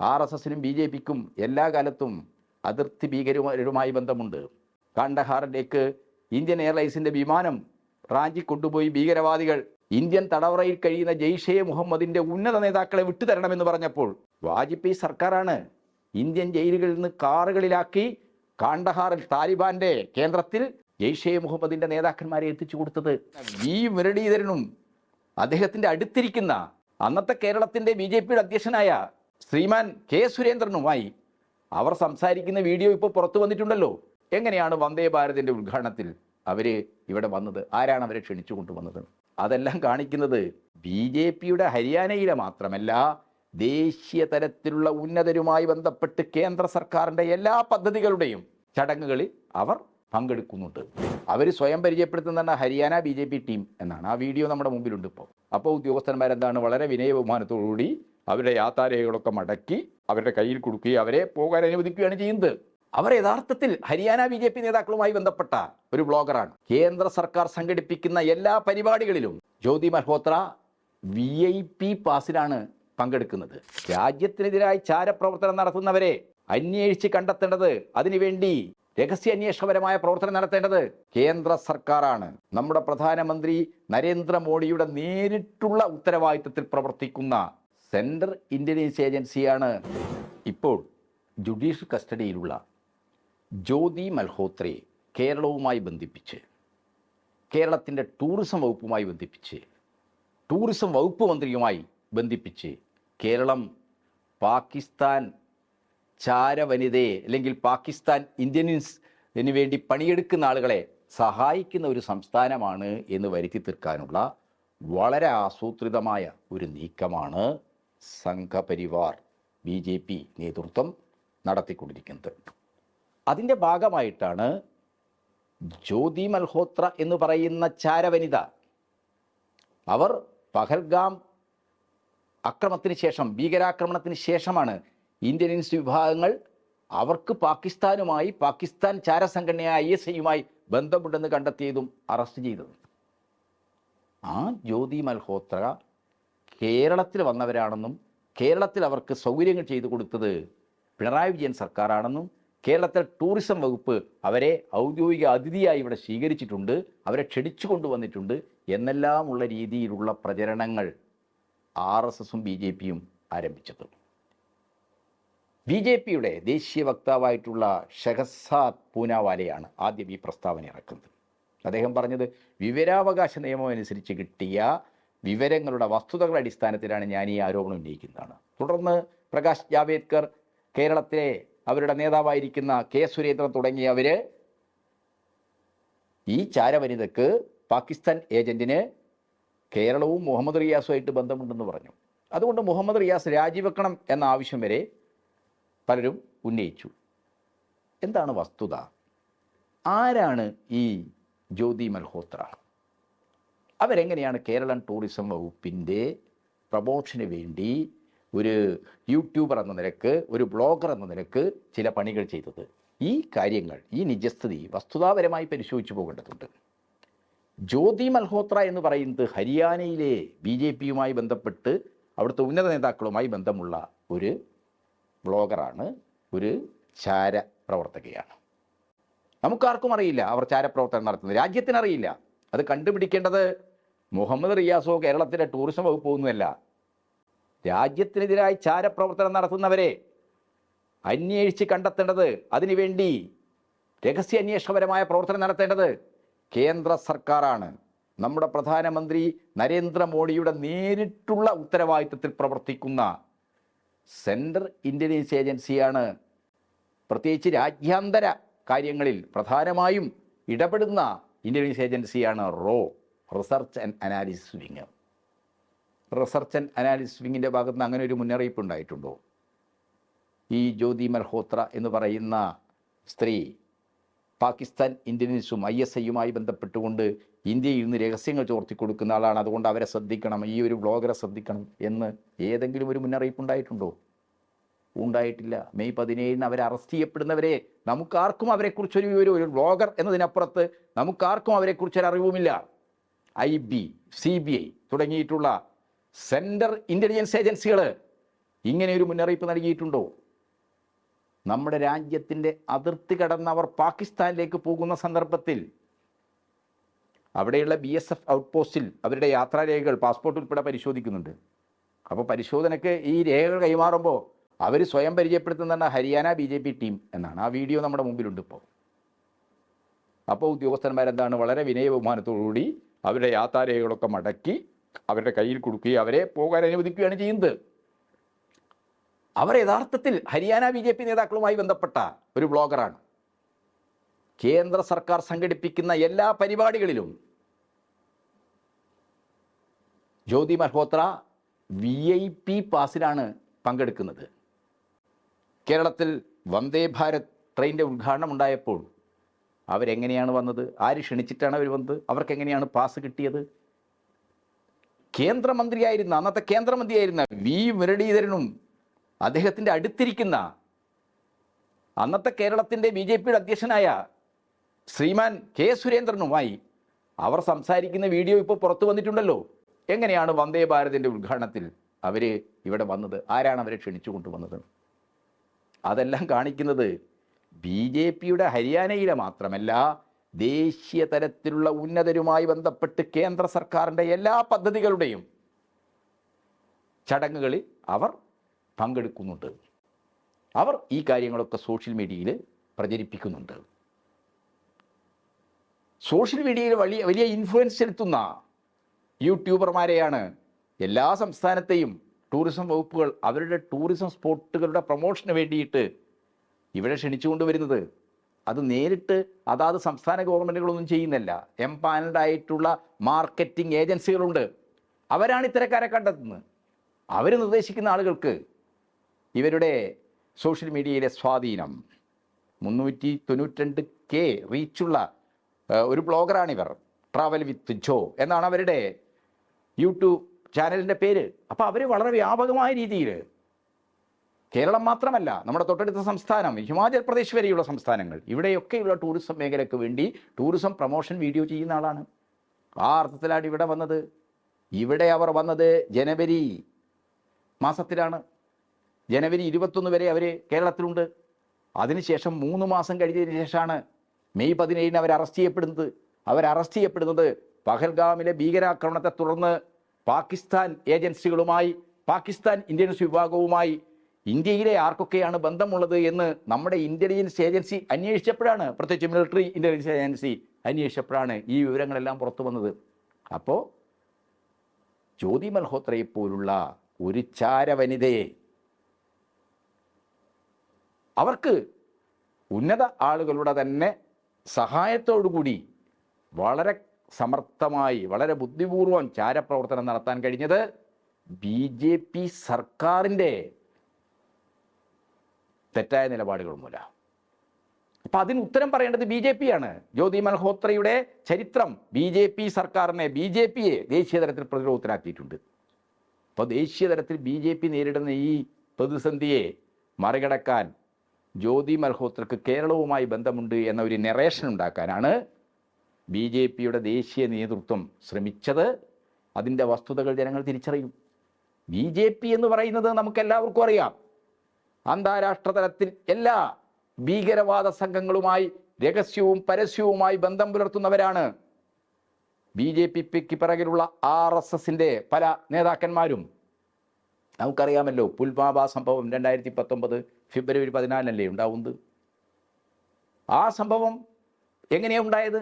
R S എസിനും B J പിക്കും എല്ലാ കാലത്തും അതിർത്തി ഭീകരരുമായി ബന്ധമുണ്ട്. കാണ്ടഹാറിലേക്ക് ഇന്ത്യൻ എയർലൈൻസിന്റെ വിമാനം റാഞ്ചി കൊണ്ടുപോയി ഭീകരവാദികൾ ഇന്ത്യൻ തടവറയിൽ കഴിയുന്ന ജെയ്ഷെ മുഹമ്മദിന്റെ ഉന്നത നേതാക്കളെ വിട്ടുതരണമെന്ന് പറഞ്ഞപ്പോൾ വാജ്പേയി സർക്കാരാണ് ഇന്ത്യൻ ജയിലുകളിൽ നിന്ന് കാറുകളിലാക്കി കാണ്ടഹാറിൽ താലിബാന്റെ കേന്ദ്രത്തിൽ ജെയ്ഷെ മുഹമ്മദിന്റെ നേതാക്കന്മാരെ എത്തിച്ചു കൊടുത്തത്. വി മുരളീധരനും അദ്ദേഹത്തിന്റെ അടുത്തിരിക്കുന്ന അന്നത്തെ കേരളത്തിന്റെ ബി ജെ പിയുടെ അധ്യക്ഷനായ ശ്രീമാൻ കെ സുരേന്ദ്രനുമായി അവർ സംസാരിക്കുന്ന വീഡിയോ ഇപ്പോൾ പുറത്തു വന്നിട്ടുണ്ടല്ലോ. എങ്ങനെയാണ് വന്ദേ ഭാരതിന്റെ ഉദ്ഘാടനത്തിൽ അവർ ഇവിടെ വന്നത്? ആരാണ് അവരെ ക്ഷണിച്ചു കൊണ്ടുവന്നത്? അതെല്ലാം കാണിക്കുന്നത് ബി ജെ പിയുടെ ഹരിയാനയിലെ മാത്രമല്ല ദേശീയ തലത്തിലുള്ള ഉന്നതരുമായി ബന്ധപ്പെട്ട് കേന്ദ്ര സർക്കാരിന്റെ എല്ലാ പദ്ധതികളുടെയും ചടങ്ങുകളിൽ അവർ പങ്കെടുക്കുന്നുണ്ട്. അവർ സ്വയം പരിചയപ്പെടുത്തുന്ന Haryana B J P team എന്നാണ്. ആ വീഡിയോ നമ്മുടെ മുമ്പിലുണ്ട് ഇപ്പോൾ. അപ്പോൾ ഉദ്യോഗസ്ഥന്മാരെന്താണ്? വളരെ വിനയ ബഹുമാനത്തോടുകൂടി അവരുടെ യാത്രാരേഖകളൊക്കെ മടക്കി അവരുടെ കയ്യിൽ കൊടുക്കുകയും അവരെ പോകാൻ അനുവദിക്കുകയാണ് ചെയ്യുന്നത്. അവർ യഥാർത്ഥത്തിൽ ഹരിയാന ബി ജെ പി നേതാക്കളുമായി ബന്ധപ്പെട്ട ഒരു ബ്ലോഗറാണ്. കേന്ദ്ര സർക്കാർ സംഘടിപ്പിക്കുന്ന എല്ലാ പരിപാടികളിലും Jyoti Malhotra V I P പാസിലാണ് പങ്കെടുക്കുന്നത്. രാജ്യത്തിനെതിരായി ചാരപ്രവർത്തനം നടത്തുന്നവരെ അന്വേഷിച്ച് കണ്ടെത്തേണ്ടത് അതിനുവേണ്ടി രഹസ്യ അന്വേഷണപരമായ പ്രവർത്തനം നടത്തേണ്ടത് കേന്ദ്ര സർക്കാരാണ്. നമ്മുടെ പ്രധാനമന്ത്രി നരേന്ദ്രമോദിയുടെ നേരിട്ടുള്ള ഉത്തരവാദിത്തത്തിൽ പ്രവർത്തിക്കുന്ന സെൻട്രൽ ഇന്റലിജൻസ് ഏജൻസിയാണ് ഇപ്പോൾ ജുഡീഷ്യൽ കസ്റ്റഡിയിലുള്ള ജ്യോതി മൽഹോത്രയെ കേരളവുമായി ബന്ധിപ്പിച്ച് കേരളത്തിന്റെ ടൂറിസം വകുപ്പുമായി ബന്ധിപ്പിച്ച് ടൂറിസം വകുപ്പ് മന്ത്രിയുമായി ബന്ധിപ്പിച്ച് കേരളം പാകിസ്ഥാൻ ചാരവനിതയെ അല്ലെങ്കിൽ പാകിസ്ഥാൻ ഇന്ത്യൻസിന് വേണ്ടി പണിയെടുക്കുന്ന ആളുകളെ സഹായിക്കുന്ന ഒരു സംസ്ഥാനമാണ് എന്ന് വരുത്തി തീർക്കാനുള്ള വളരെ ആസൂത്രിതമായ ഒരു നീക്കമാണ് സംഘപരിവാർ ബി ജെ പി നേതൃത്വം നടത്തിക്കൊണ്ടിരിക്കുന്നത്. അതിന്റെ ഭാഗമായിട്ടാണ് ജ്യോതി മൽഹോത്ര എന്ന് പറയുന്ന ചാരവനിത. അവർ പഹൽഗാം അക്രമത്തിന് ശേഷം ഭീകരാക്രമണത്തിന് ശേഷമാണ് ഇന്ത്യൻസ് വിഭാഗങ്ങൾ അവർക്ക് പാകിസ്ഥാനുമായി പാകിസ്ഥാൻ ചാരസംഘടനയായ ഐ എസ് ഐയുമായി ബന്ധമുണ്ടെന്ന് കണ്ടെത്തിയതും അറസ്റ്റ് ചെയ്തതും. ആ ജ്യോതി മൽഹോത്ര കേരളത്തിൽ വന്നവരാണെന്നും കേരളത്തിൽ അവർക്ക് സൗകര്യങ്ങൾ ചെയ്തു കൊടുത്തത് പിണറായി വിജയൻ സർക്കാരാണെന്നും കേരളത്തിൽ ടൂറിസം വകുപ്പ് അവരെ ഔദ്യോഗിക അതിഥിയായി ഇവിടെ സ്വീകരിച്ചിട്ടുണ്ട് അവരെ ക്ഷണിച്ചു കൊണ്ടുവന്നിട്ടുണ്ട് എന്നെല്ലാമുള്ള രീതിയിലുള്ള പ്രചരണങ്ങൾ ആർ എസ് എസും ബി ജെ പിയും ആരംഭിച്ചത്. ബി ജെ പിയുടെ ദേശീയ വക്താവായിട്ടുള്ള ഷെഹസാദ് പൂനാവാലയാണ് ആദ്യം ഈ പ്രസ്താവന ഇറക്കുന്നത്. അദ്ദേഹം പറഞ്ഞത് വിവരാവകാശ നിയമം അനുസരിച്ച് കിട്ടിയ വിവരങ്ങളുടെ വസ്തുതകളുടെ അടിസ്ഥാനത്തിലാണ് ഞാൻ ഈ ആരോപണം ഉന്നയിക്കുന്നതാണ്. തുടർന്ന് പ്രകാശ് ജാവേദ്കർ കേരളത്തിലെ അവരുടെ നേതാവായിരിക്കുന്ന കെ സുരേന്ദ്രൻ തുടങ്ങിയവർ ഈ ചാരവനിതക്ക് പാകിസ്ഥാൻ ഏജന്റിന് കേരളവും മുഹമ്മദ് റിയാസുമായിട്ട് ബന്ധമുണ്ടെന്ന് പറഞ്ഞു. അതുകൊണ്ട് മുഹമ്മദ് റിയാസ് രാജിവെക്കണം എന്ന ആവശ്യം വരെ പലരും ഉന്നയിച്ചു. എന്താണ് വസ്തുത? ആരാണ് ഈ ജ്യോതി മൽഹോത്ര? അവരെങ്ങനെയാണ് കേരളം ടൂറിസം വകുപ്പിന്റെ പ്രമോഷന് വേണ്ടി ഒരു യൂട്യൂബർ എന്ന നിലയ്ക്ക് ഒരു ബ്ലോഗർ എന്ന നിലയ്ക്ക് ചില പണികൾ ചെയ്തത്? ഈ കാര്യങ്ങൾ ഈ നിജസ്ഥിതി വസ്തുതാപരമായി പരിശോധിച്ചു പോകേണ്ടതുണ്ട്. ജ്യോതി മൽഹോത്ര എന്ന് പറയുന്നത് ഹരിയാനയിലെ ബി ജെ പിയുമായി ബന്ധപ്പെട്ട് അവിടുത്തെ ഉന്നത നേതാക്കളുമായി ബന്ധമുള്ള ഒരു ബ്ലോഗറാണ് ഒരു ചാര പ്രവർത്തകയാണ് നമുക്കാർക്കും അറിയില്ല അവർ ചാരപ്രവർത്തനം നടത്തുന്നത്. രാജ്യത്തിനറിയില്ല. അത് കണ്ടുപിടിക്കേണ്ടത് മുഹമ്മദ് റിയാസോ കേരളത്തിലെ ടൂറിസം വകുപ്പ് ഒന്നുമല്ല രാജ്യത്തിനെതിരായി ചാരപ്രവർത്തനം നടത്തുന്നവരെ അന്വേഷിച്ച് കണ്ടെത്തേണ്ടത് അതിനുവേണ്ടി രഹസ്യ അന്വേഷണപരമായ പ്രവർത്തനം നടത്തേണ്ടത് കേന്ദ്ര സർക്കാരാണ്. നമ്മുടെ പ്രധാനമന്ത്രി നരേന്ദ്രമോദിയുടെ നേരിട്ടുള്ള ഉത്തരവാദിത്തത്തിൽ പ്രവർത്തിക്കുന്ന സെൻട്രൽ ഇന്റലിജൻസ് ഏജൻസിയാണ്. പ്രത്യേകിച്ച് രാജ്യാന്തര കാര്യങ്ങളിൽ പ്രധാനമായും ഇടപെടുന്ന ഇന്റലിജൻസ് ഏജൻസിയാണ് raw. Research and analysis wing. Research and analysis വിങ്ങിന്റെ ഭാഗത്ത് നിന്ന് അങ്ങനെ ഒരു മുന്നറിയിപ്പ് ഉണ്ടായിട്ടുണ്ടോ? ഈ ജ്യോതി മൽഹോത്ര എന്ന് പറയുന്ന സ്ത്രീ പാകിസ്ഥാൻ ഇന്ത്യൻസും ഐ എസ് ഐയുമായി ബന്ധപ്പെട്ടുകൊണ്ട് ഇന്ത്യയിൽ നിന്ന് രഹസ്യങ്ങൾ ചോർത്തി കൊടുക്കുന്ന ആളാണ്. അതുകൊണ്ട് അവരെ ശ്രദ്ധിക്കണം ഈ ഒരു ബ്ലോഗറെ ശ്രദ്ധിക്കണം എന്ന് ഏതെങ്കിലും ഒരു മുന്നറിയിപ്പ് ഉണ്ടായിട്ടുണ്ടോ? ഉണ്ടായിട്ടില്ല. മെയ് പതിനേഴിന് അവരെ അറസ്റ്റ് ചെയ്യപ്പെടുന്നവരെ നമുക്കാർക്കും അവരെക്കുറിച്ചൊരു ഒരു ബ്ലോഗർ എന്നതിനപ്പുറത്ത് നമുക്കാർക്കും അവരെക്കുറിച്ചൊരു അറിവുമില്ല I B C B I തുടങ്ങിയിട്ടുള്ള സെൻട്രൽ ഇന്റലിജൻസ് ഏജൻസികൾ ഇങ്ങനെ ഒരു മുന്നറിയിപ്പ് നൽകിയിട്ടുണ്ടോ? നമ്മുടെ രാജ്യത്തിന്റെ അതിർത്തി കടന്നവർ പാകിസ്ഥാനിലേക്ക് പോകുന്ന സന്ദർഭത്തിൽ അവിടെയുള്ള ബി എസ് എഫ് ഔട്ട് പോസ്റ്റിൽ അവരുടെ യാത്രാരേഖകൾ പാസ്പോർട്ട് ഉൾപ്പെടെ പരിശോധിക്കുന്നുണ്ട്. അപ്പോൾ പരിശോധനയ്ക്ക് ഈ രേഖകൾ കൈമാറുമ്പോൾ അവർ സ്വയം പരിചയപ്പെടുത്തുന്നതാണ് Haryana B J P team എന്നാണ്. ആ വീഡിയോ നമ്മുടെ മുമ്പിലുണ്ട് ഇപ്പോൾ. അപ്പോൾ ഉദ്യോഗസ്ഥന്മാരെന്താണ്? വളരെ വിനയ ബഹുമാനത്തോടുകൂടി അവരുടെ യാത്രാരേഖകളൊക്കെ മടക്കി അവരുടെ കയ്യിൽ കൊടുക്കുകയും അവരെ പോകാൻ അനുവദിക്കുകയാണ് ചെയ്യുന്നത്. അവർ യഥാർത്ഥത്തിൽ ഹരിയാന ബി ജെ പി നേതാക്കളുമായി ബന്ധപ്പെട്ട ഒരു ബ്ലോഗറാണ്. കേന്ദ്ര സർക്കാർ സംഘടിപ്പിക്കുന്ന എല്ലാ പരിപാടികളിലും Jyoti Malhotra V I P പാസിലാണ് പങ്കെടുക്കുന്നത്. കേരളത്തിൽ വന്ദേ ഭാരത് ട്രെയിനിന്റെ ഉദ്ഘാടനം ഉണ്ടായപ്പോൾ അവരെങ്ങനെയാണ് വന്നത്? ആര് ക്ഷണിച്ചിട്ടാണ് അവർ വന്നത്? അവർക്ക് എങ്ങനെയാണ് പാസ് കിട്ടിയത്? കേന്ദ്രമന്ത്രിയായിരുന്ന അന്നത്തെ കേന്ദ്രമന്ത്രിയായിരുന്ന വി മുരളീധരനും അദ്ദേഹത്തിന്റെ അടുത്തിരിക്കുന്ന അന്നത്തെ കേരളത്തിന്റെ ബി ജെ പിയുടെ അധ്യക്ഷനായ ശ്രീമാൻ കെ സുരേന്ദ്രനുമായി അവർ സംസാരിക്കുന്ന വീഡിയോ ഇപ്പോൾ പുറത്തു വന്നിട്ടുണ്ടല്ലോ. എങ്ങനെയാണ് വന്ദേ ഭാരതിന്റെ ഉദ്ഘാടനത്തിൽ അവർ ഇവിടെ വന്നത്? ആരാണ് അവരെ ക്ഷണിച്ചു കൊണ്ടുവന്നത് അതെല്ലാം കാണിക്കുന്നത് ബി ജെ പിയുടെ ഹരിയാനയിലെ മാത്രമല്ല ദേശീയ തലത്തിലുള്ള ഉന്നതരുമായി ബന്ധപ്പെട്ട് കേന്ദ്ര സർക്കാരിന്റെ എല്ലാ പദ്ധതികളുടെയും ചടങ്ങുകളിൽ അവർ പങ്കെടുക്കുന്നുണ്ട്. അവർ ഈ കാര്യങ്ങളൊക്കെ സോഷ്യൽ മീഡിയയിൽ പ്രചരിപ്പിക്കുന്നുണ്ട്. സോഷ്യൽ മീഡിയയിൽ വലിയ വലിയ ഇൻഫ്ലുവൻസ് ചെലുത്തുന്ന യൂട്യൂബർമാരെയാണ് എല്ലാ സംസ്ഥാനത്തെയും ടൂറിസം വകുപ്പുകൾ അവരുടെ ടൂറിസം സ്പോട്ടുകളുടെ പ്രൊമോഷന് വേണ്ടിയിട്ട് ഇവിടെ ക്ഷണിച്ചുകൊണ്ട് വരുന്നത്. അത് നേരിട്ട് അതാത് സംസ്ഥാന ഗവൺമെന്റുകളൊന്നും ചെയ്യുന്നില്ല. എംപാനൽഡ് ആയിട്ടുള്ള മാർക്കറ്റിംഗ് ഏജൻസികളുണ്ട്. അവരാണ് ഇത്തരക്കാരെ കണ്ടെത്തുന്നത്. അവർ നിർദ്ദേശിക്കുന്ന ആളുകൾക്ക് ഇവരുടെ സോഷ്യൽ മീഡിയയിലെ സ്വാധീനം. മുന്നൂറ്റി തൊണ്ണൂറ്റിരണ്ട് കെ റീച്ചുള്ള ഒരു ബ്ലോഗറാണിവർ. ട്രാവൽ വിത്ത് ജോ എന്നാണ് അവരുടെ യൂട്യൂബ് ചാനലിന്റെ പേര്. അപ്പോൾ അവർ വളരെ വ്യാപകമായ രീതിയിൽ കേരളം മാത്രമല്ല നമ്മുടെ തൊട്ടടുത്ത സംസ്ഥാനം ഹിമാചൽ പ്രദേശ് വരെയുള്ള സംസ്ഥാനങ്ങൾ. ഇവിടെയൊക്കെയുള്ള ടൂറിസം മേഖലയ്ക്ക് വേണ്ടി ടൂറിസം പ്രൊമോഷൻ വീഡിയോ ചെയ്യുന്ന ആളാണ്. ആ അർത്ഥത്തിലാണ് ഇവിടെ വന്നത്. ഇവിടെ അവർ വന്നത് ജനുവരി മാസത്തിലാണ്. ജനുവരി ഇരുപത്തൊന്ന് വരെ അവർ കേരളത്തിലുണ്ട്. അതിനുശേഷം മൂന്ന് മാസം കഴിഞ്ഞതിന് ശേഷമാണ് മെയ് പതിനേഴിന് അവർ അറസ്റ്റ് ചെയ്യപ്പെടുന്നത്. അവർ അറസ്റ്റ് ചെയ്യപ്പെടുന്നത് പഹൽഗാമിലെ ഭീകരാക്രമണത്തെ തുടർന്ന് പാകിസ്ഥാൻ ഏജൻസികളുമായി പാകിസ്ഥാൻ ഇന്ത്യൻസ് വിഭാഗവുമായി ഇന്ത്യയിലെ ആർക്കൊക്കെയാണ് ബന്ധമുള്ളത് എന്ന് നമ്മുടെ ഇന്റലിജൻസ് ഏജൻസി അന്വേഷിച്ചപ്പോഴാണ് പ്രത്യേകിച്ച് മിലിറ്ററി ഇന്റലിജൻസ് ഏജൻസി അന്വേഷിച്ചപ്പോഴാണ് ഈ വിവരങ്ങളെല്ലാം പുറത്തു വന്നത്. അപ്പോൾ ജ്യോതി മൽഹോത്രയെ പോലുള്ള ഒരു ചാര വനിതയെ അവർക്ക് ഉന്നത ആളുകളുടെ തന്നെ സഹായത്തോടുകൂടി വളരെ സമർത്ഥമായി വളരെ ബുദ്ധിപൂർവം ചാരപ്രവർത്തനം നടത്താൻ കഴിഞ്ഞത് ബി ജെ പി സർക്കാരിന്റെ തെറ്റായ നിലപാടുകൾ മൂലം. അപ്പം അതിന് ഉത്തരം പറയേണ്ടത് ബി ജെ പി ആണ് ജ്യോതി മൽഹോത്രയുടെ ചരിത്രം ബി ജെ പി സർക്കാരിനെ ബി ജെ പിയെ ദേശീയ തലത്തിൽ പ്രതിരോധത്തിലാക്കിയിട്ടുണ്ട്. അപ്പോൾ ദേശീയ തലത്തിൽ ബി ജെ പി നേരിടുന്ന ഈ പ്രതിസന്ധിയെ മറികടക്കാൻ ജ്യോതി മൽഹോത്രക്ക് കേരളവുമായി ബന്ധമുണ്ട് എന്ന ഒരു നെറേഷൻ ഉണ്ടാക്കാനാണ് ബി ജെ പിയുടെ ദേശീയ നേതൃത്വം ശ്രമിച്ചത്. അതിന്റെ വസ്തുതകൾ ജനങ്ങൾ തിരിച്ചറിയും. ബി ജെ പി എന്ന് പറയുന്നത് നമുക്കെല്ലാവർക്കും അറിയാം. അന്താരാഷ്ട്ര തലത്തിൽ എല്ലാ ഭീകരവാദ സംഘങ്ങളുമായി രഹസ്യവും പരസ്യവുമായി ബന്ധം പുലർത്തുന്നവരാണ്. ബി ജെ പിക്ക് പിറകിലുള്ള ആർ എസ് എസിന്റെ പല നേതാക്കന്മാരും. നമുക്കറിയാമല്ലോ പുൽവാമ സംഭവം രണ്ടായിരത്തി പത്തൊമ്പത് ഫെബ്രുവരി പതിനാലിനല്ലേ ഉണ്ടാവുന്നത്? ആ സംഭവം എങ്ങനെയാണ് ഉണ്ടായത്?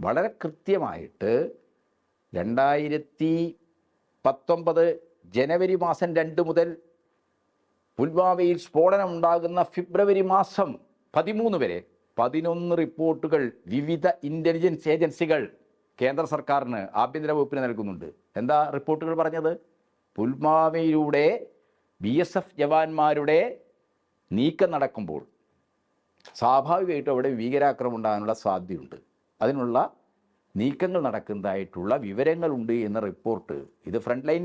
വളരെ കൃത്യമായിട്ട് രണ്ടായിരത്തി പത്തൊമ്പത് ജനുവരി മാസം രണ്ട് മുതൽ പുൽവാമയിൽ സ്ഫോടനം ഉണ്ടാകുന്ന ഫെബ്രുവരി മാസം പതിമൂന്ന് വരെ പതിനൊന്ന് റിപ്പോർട്ടുകൾ വിവിധ ഇന്റലിജൻസ് ഏജൻസികൾ കേന്ദ്ര സർക്കാരിന് ആഭ്യന്തര വകുപ്പിന് നൽകുന്നുണ്ട്. എന്താ റിപ്പോർട്ടുകൾ പറഞ്ഞത്? പുൽവാമയിലൂടെ ബി എസ് എഫ് ജവാന്മാരുടെ നീക്കം നടക്കുമ്പോൾ സ്വാഭാവികമായിട്ടും അവിടെ ഭീകരാക്രമം ഉണ്ടാകാനുള്ള സാധ്യതയുണ്ട്. അതിനുള്ള നീക്കങ്ങൾ നടക്കുന്നതായിട്ടുള്ള വിവരങ്ങളുണ്ട് എന്ന റിപ്പോർട്ട് ഇത് ഫ്രണ്ട് ലൈൻ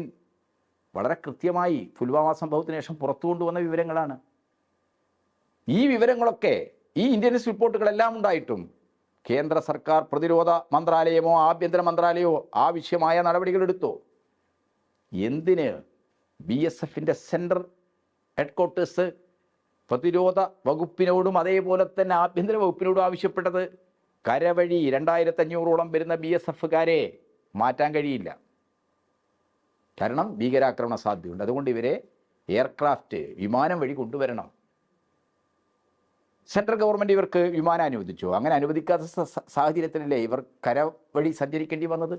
വളരെ കൃത്യമായി പുൽവാമ സംഭവത്തിന് ശേഷം പുറത്തു കൊണ്ടുവന്ന വിവരങ്ങളാണ്. ഈ വിവരങ്ങളൊക്കെ ഈ ഇന്ത്യൻസ് റിപ്പോർട്ടുകളെല്ലാം ഉണ്ടായിട്ടും കേന്ദ്ര സർക്കാർ പ്രതിരോധ മന്ത്രാലയമോ ആഭ്യന്തര മന്ത്രാലയമോ ആവശ്യമായ നടപടികൾ എടുത്തു? എന്തിന് ബി എസ് എഫിന്റെ സെൻട്രൽ ഹെഡ്ക്വാർട്ടേഴ്സ് പ്രതിരോധ വകുപ്പിനോടും അതേപോലെ തന്നെ ആഭ്യന്തര വകുപ്പിനോടും ആവശ്യപ്പെട്ടത് കരവഴി രണ്ടായിരത്തഞ്ഞൂറോളം വരുന്ന ബി എസ് എഫുകാരെ മാറ്റാൻ കഴിയില്ല. കാരണം ഭീകരാക്രമണ സാധ്യതയുണ്ട്. അതുകൊണ്ട് ഇവരെ എയർക്രാഫ്റ്റ് വിമാനം വഴി കൊണ്ടുവരണം. സെൻട്രൽ ഗവൺമെന്റ് ഇവർക്ക് വിമാനം അനുവദിച്ചു. അങ്ങനെ അനുവദിക്കാത്ത സാഹചര്യത്തിലല്ലേ ഇവർ കര വഴി സഞ്ചരിക്കേണ്ടി വന്നത്?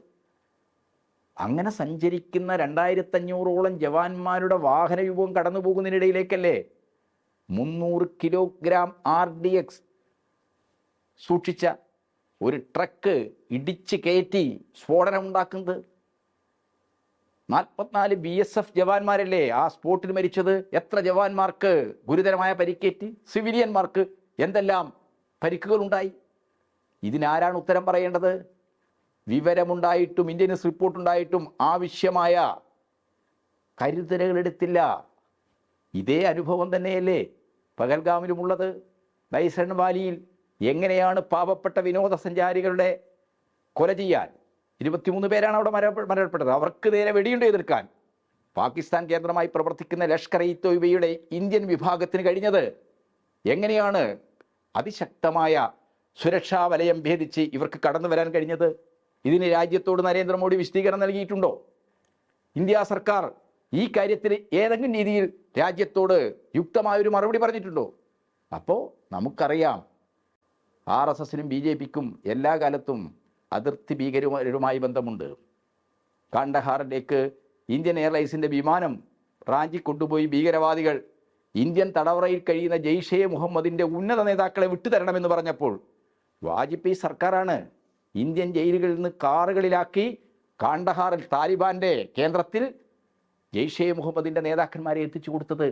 അങ്ങനെ സഞ്ചരിക്കുന്ന രണ്ടായിരത്തഞ്ഞൂറോളം ജവാന്മാരുടെ വാഹന രൂപം കടന്നു പോകുന്നതിനിടയിലേക്കല്ലേ മുന്നൂറ് കിലോഗ്രാം ആർ ഡി എക്സ് സൂക്ഷിച്ച ഒരു ട്രക്ക് ഇടിച്ച് കയറ്റി സ്ഫോടനം ഉണ്ടാക്കുന്നത് നാൽപ്പത്തിനാല് ബി എസ് എഫ് ജവാന്മാരല്ലേ? ആ സ്പോട്ടിൽ മരിച്ചത് എത്ര ജവാന്മാർക്ക്? ഗുരുതരമായ പരിക്കേറ്റ് സിവിലിയന്മാർക്ക് എന്തെല്ലാം പരിക്കുകളുണ്ടായി? ഇതിനാരാണ് ഉത്തരം പറയേണ്ടത്? വിവരമുണ്ടായിട്ടും ഇന്ത്യൻസ് റിപ്പോർട്ടുണ്ടായിട്ടും ആവശ്യമായ കരുതലുകൾ എടുത്തില്ല ഇതേ അനുഭവം തന്നെയല്ലേ പകൽഗാമിലുമുള്ളത്. നൈസൺ വാലിയിൽ എങ്ങനെയാണ് പാവപ്പെട്ട വിനോദസഞ്ചാരികളുടെ കൊല ചെയ്യാൻ ഇരുപത്തിമൂന്ന് പേരാണ് അവിടെ മര മരണപ്പെട്ടത്. അവർക്ക് നേരെ വെടിയുണ്ട് എതിർക്കാൻ. പാകിസ്ഥാൻ കേന്ദ്രമായി പ്രവർത്തിക്കുന്ന ലഷ്കർ ഇ തോയ്ബയുടെ ഇന്ത്യൻ വിഭാഗത്തിന് കഴിഞ്ഞത് എങ്ങനെയാണ്? അതിശക്തമായ സുരക്ഷാ വലയം ഭേദിച്ച് ഇവർക്ക് കടന്നു വരാൻ കഴിഞ്ഞത്? ഇതിന് രാജ്യത്തോട് നരേന്ദ്രമോദി വിശദീകരണം നൽകിയിട്ടുണ്ടോ? ഇന്ത്യ സർക്കാർ ഈ കാര്യത്തിൽ ഏതെങ്കിലും രീതിയിൽ രാജ്യത്തോട് യുക്തമായൊരു മറുപടി പറഞ്ഞിട്ടുണ്ടോ? അപ്പോൾ നമുക്കറിയാം. ആർ എസ് എസിനും ബി ജെ പിക്കും എല്ലാ കാലത്തും അതിർത്തി ഭീകരരുമായി ബന്ധമുണ്ട്. കാണ്ടഹാറിലേക്ക് ഇന്ത്യൻ എയർലൈൻസിന്റെ വിമാനം റാഞ്ചി കൊണ്ടുപോയി ഭീകരവാദികൾ ഇന്ത്യൻ തടവറയിൽ കഴിയുന്ന ജെയ്ഷെ മുഹമ്മദിന്റെ ഉന്നത നേതാക്കളെ വിട്ടുതരണമെന്ന് പറഞ്ഞപ്പോൾ വാജ്പേയി സർക്കാരാണ് ഇന്ത്യൻ ജയിലുകളിൽ നിന്ന് കാറുകളിലാക്കി കാണ്ടഹാറിൽ താലിബാന്റെ കേന്ദ്രത്തിൽ ജെയ്ഷെ മുഹമ്മദിന്റെ നേതാക്കന്മാരെ എത്തിച്ചു കൊടുത്തത്.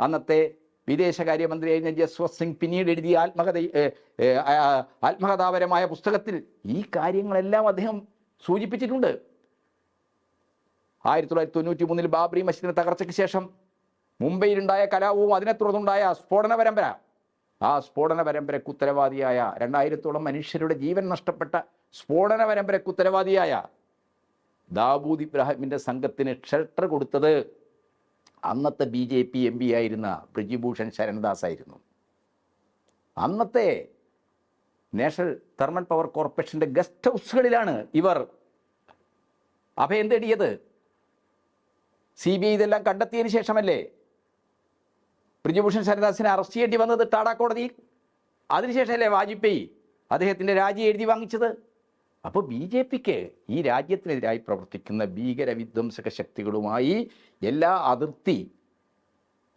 അന്നത്തെ വിദേശകാര്യമന്ത്രിയായിരുന്ന ജസ്വന്ത് സിംഗ് പിന്നീട് എഴുതിയ ആത്മകഥ ആത്മകഥാപരമായ പുസ്തകത്തിൽ ഈ കാര്യങ്ങളെല്ലാം അദ്ദേഹം സൂചിപ്പിച്ചിട്ടുണ്ട്. ആയിരത്തി തൊള്ളായിരത്തി തൊണ്ണൂറ്റി മൂന്നിൽ ബാബറി മസ്ജിദിന്റെ തകർച്ചയ്ക്ക് ശേഷം മുംബൈയിലുണ്ടായ കലാപവും അതിനെ തുടർന്നുണ്ടായ സ്ഫോടന പരമ്പര. ആ സ്ഫോടന പരമ്പരയ്ക്ക് ഉത്തരവാദിയായ രണ്ടായിരത്തോളം മനുഷ്യരുടെ ജീവൻ നഷ്ടപ്പെട്ട സ്ഫോടന പരമ്പരയ്ക്ക് ഉത്തരവാദിയായ ദാബൂദ് ഇബ്രാഹിമിന്റെ സംഘത്തിന് ഷെൽട്ടർ കൊടുത്തത് അന്നത്തെ B J P M P Brijbhushan ബ്രിജിഭൂഷൺ ശരൺദാസ് ആയിരുന്നു അന്നത്തെ നാഷണൽ തെർമൽ പവർ കോർപ്പറേഷന്റെ ഗസ്റ്റ് ഹൗസുകളിലാണ് ഇവർ. അഭയം തേടിയത് സി ബി ഐ ഇതെല്ലാം കണ്ടെത്തിയതിന് ശേഷമല്ലേ ബ്രിജിഭൂഷൺ ശരൺദാസിനെ അറസ്റ്റ് ചെയ്യേണ്ടി വന്നത് ടാഡ കോടതിയിൽ? അതിനുശേഷമല്ലേ വാജ്പേയി അദ്ദേഹത്തിന്റെ രാജി എഴുതി വാങ്ങിച്ചത്? അപ്പോൾ ബി ജെ പിക്ക് ഈ രാജ്യത്തിനെതിരായി പ്രവർത്തിക്കുന്ന ഭീകര വിധ്വംസക ശക്തികളുമായി എല്ലാ അതിർത്തി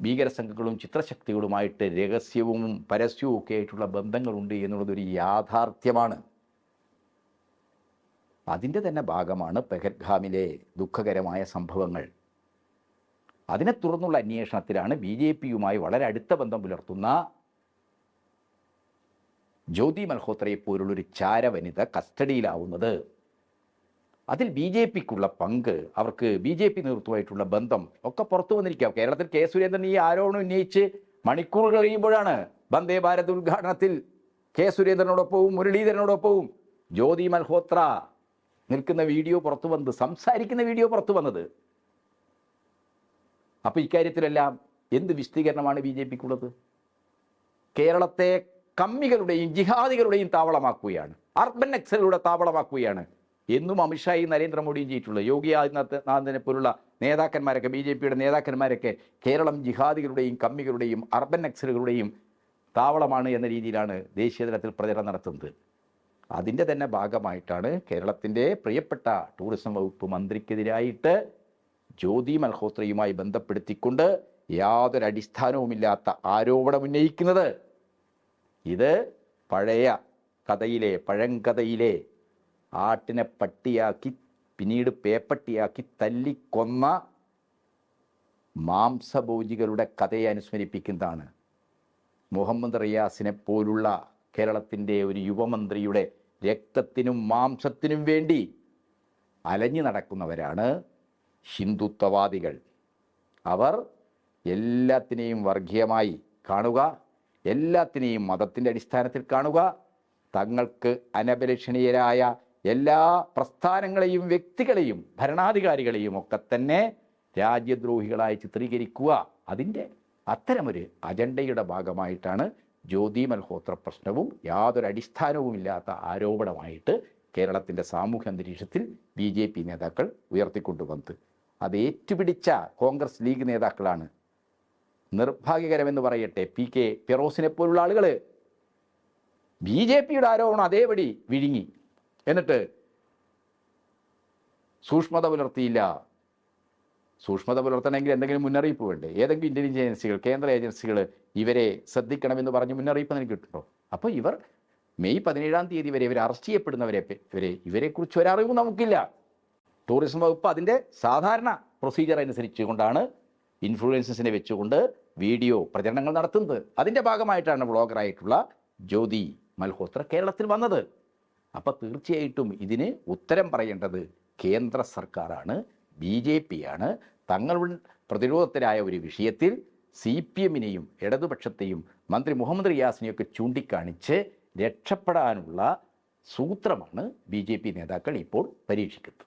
ഭീകര സംഘങ്ങളും ചിത്രശക്തികളുമായിട്ട് രഹസ്യവും പരസ്യവും ഒക്കെ ആയിട്ടുള്ള ബന്ധങ്ങളുണ്ട് എന്നുള്ളതൊരു യാഥാർത്ഥ്യമാണ്. അതിന്റെ തന്നെ ഭാഗമാണ് പെഹൽഗാമിലെ ദുഃഖകരമായ സംഭവങ്ങൾ. അതിനെ തുടർന്നുള്ള അന്വേഷണത്തിലാണ് ബി ജെ പിയുമായി വളരെ അടുത്ത ബന്ധം പുലർത്തുന്ന ജ്യോതി മൽഹോത്രയെ പോലുള്ളൊരു ചാരവനിത കസ്റ്റഡിയിലാവുന്നത്. അതിൽ ബി ജെ പിക്കുള്ള പങ്ക് അവർക്ക് ബി ജെ പി നേതൃത്വമായിട്ടുള്ള ബന്ധം ഒക്കെ പുറത്തു വന്നിരിക്കാം കേരളത്തിൽ കെ സുരേന്ദ്രൻ ഈ ആരോപണം ഉന്നയിച്ച് മണിക്കൂറുകൾ കഴിയുമ്പോഴാണ് വന്ദേ ഭാരത് ഉദ്ഘാടനത്തിൽ കെ സുരേന്ദ്രനോടൊപ്പവും മുരളീധരനോടൊപ്പവും ജ്യോതി മൽഹോത്ര നിൽക്കുന്ന വീഡിയോ പുറത്തു വന്നത് സംസാരിക്കുന്ന വീഡിയോ പുറത്തു വന്നത്. അപ്പോൾ ഇക്കാര്യത്തിലെല്ലാം എന്ത് വിശദീകരണമാണ് ബി ജെ പിക്കുള്ളത്? കേരളത്തെ കമ്മികളുടെയും ജിഹാദികളുടെയും താവളമാക്കുകയാണ്. അർബൻ നക്സലുകളുടെ താവളമാക്കുകയാണ്. എന്നും അമിത്ഷായും നരേന്ദ്രമോദിയും ചെയ്തിട്ടുള്ളത് യോഗി ആദിത്യനാഥിനെ പോലുള്ള നേതാക്കന്മാരൊക്കെ ബി ജെ പിയുടെ നേതാക്കന്മാരൊക്കെ കേരളം ജിഹാദികളുടെയും കമ്മികളുടെയും അർബൻ നക്സലുകളുടെയും താവളമാണ് എന്ന രീതിയിലാണ് ദേശീയതലത്തിൽ പ്രചരണം നടത്തുന്നത്. അതിന്റെ തന്നെ ഭാഗമായിട്ടാണ് കേരളത്തിന്റെ പ്രിയപ്പെട്ട ടൂറിസം വകുപ്പ് മന്ത്രിക്കെതിരായിട്ട് ജ്യോതി മൽഹോത്രയുമായി ബന്ധപ്പെടുത്തിക്കൊണ്ട് യാതൊരു അടിസ്ഥാനവുമില്ലാത്ത ആരോപണം ഉന്നയിക്കുന്നത്. ഇത് പഴയ കഥയിലെ പഴങ്കഥയിലെ ആട്ടിനെ പട്ടിയാക്കി പിന്നീട് പേപ്പട്ടിയാക്കി തല്ലിക്കൊന്ന മാംസഭോജികളുടെ കഥയെ അനുസ്മരിപ്പിക്കുന്നതാണ്. മുഹമ്മദ് റിയാസിനെ പോലുള്ള കേരളത്തിന്റെ ഒരു യുവമന്ത്രിയുടെ രക്തത്തിനും മാംസത്തിനും വേണ്ടി അലഞ്ഞു നടക്കുന്നവരാണ് ഹിന്ദുത്വവാദികൾ. അവർ എല്ലാത്തിനെയും വർഗീയമായി കാണുക എല്ലാത്തിനെയും മതത്തിന്റെ അടിസ്ഥാനത്തിൽ കാണുക. തങ്ങൾക്ക് അനപലക്ഷണീയരായ എല്ലാ പ്രസ്ഥാനങ്ങളെയും വ്യക്തികളെയും ഭരണാധികാരികളെയും ഒക്കെ തന്നെ രാജ്യദ്രോഹികളായി ചിത്രീകരിക്കുക. അതിന്റെ അത്തരമൊരു അജണ്ടയുടെ ഭാഗമായിട്ടാണ് ജ്യോതി മൽഹോത്ര പ്രശ്നവും യാതൊരു അടിസ്ഥാനവുമില്ലാത്ത ആരോപണമായിട്ട് കേരളത്തിന്റെ സാമൂഹ്യ അന്തരീക്ഷത്തിൽ ബി ജെ പി നേതാക്കൾ ഉയർത്തിക്കൊണ്ടുവന്നത്. അത് ഏറ്റുപിടിച്ച കോൺഗ്രസ് ലീഗ് നേതാക്കളാണ് നിർഭാഗ്യകരമെന്ന് പറയട്ടെ. പി. കെ. ഫിറോസിനെ പോലുള്ള ആളുകൾ ബി. ജെ. പിയുടെ ആരോപണം അതേപടി വിഴുങ്ങി. എന്നിട്ട് സൂക്ഷ്മത പുലർത്തിയില്ല. സൂക്ഷ്മത പുലർത്തണമെങ്കിൽ എന്തെങ്കിലും മുന്നറിയിപ്പ് വേണ്ടേ? ഏതെങ്കിലും ഇന്ത്യൻ ഏജൻസികൾ കേന്ദ്ര ഏജൻസികൾ ഇവരെ ശ്രദ്ധിക്കണമെന്ന് പറഞ്ഞ് മുന്നറിയിപ്പ് നിനക്ക് കിട്ടുമോ അപ്പോൾ ഇവർ മെയ് പതിനേഴാം തീയതി വരെ ഇവർ അറസ്റ്റ് ചെയ്യപ്പെടുന്നവരെ ഇവരെ ഇവരെക്കുറിച്ച് ഒരറിവും നമുക്കില്ല. ടൂറിസം വകുപ്പ് അതിന്റെ സാധാരണ പ്രൊസീജിയർ അനുസരിച്ച് കൊണ്ടാണ് ഇൻഫ്ലുവൻസസിനെ വെച്ചുകൊണ്ട് വീഡിയോ പ്രചരണങ്ങൾ നടത്തുന്നത്. അതിന്റെ ഭാഗമായിട്ടാണ് വ്ളോഗറായിട്ടുള്ള ജ്യോതി മൽഹോത്ര കേരളത്തിൽ വന്നത്. അപ്പോൾ തീർച്ചയായിട്ടും ഇതിന് ഉത്തരം പറയേണ്ടത് കേന്ദ്ര സർക്കാരാണ് ബി ജെ പിയാണ്. തങ്ങളുടെ പ്രതിരോധത്തിലായ ഒരു വിഷയത്തിൽ സി പി എമ്മിനെയും ഇടതുപക്ഷത്തെയും മന്ത്രി മുഹമ്മദ് റിയാസിനെയൊക്കെ ചൂണ്ടിക്കാണിച്ച് രക്ഷപ്പെടാനുള്ള സൂത്രമാണ് ബി ജെ പി നേതാക്കൾ ഇപ്പോൾ പരീക്ഷിക്കുന്നത്.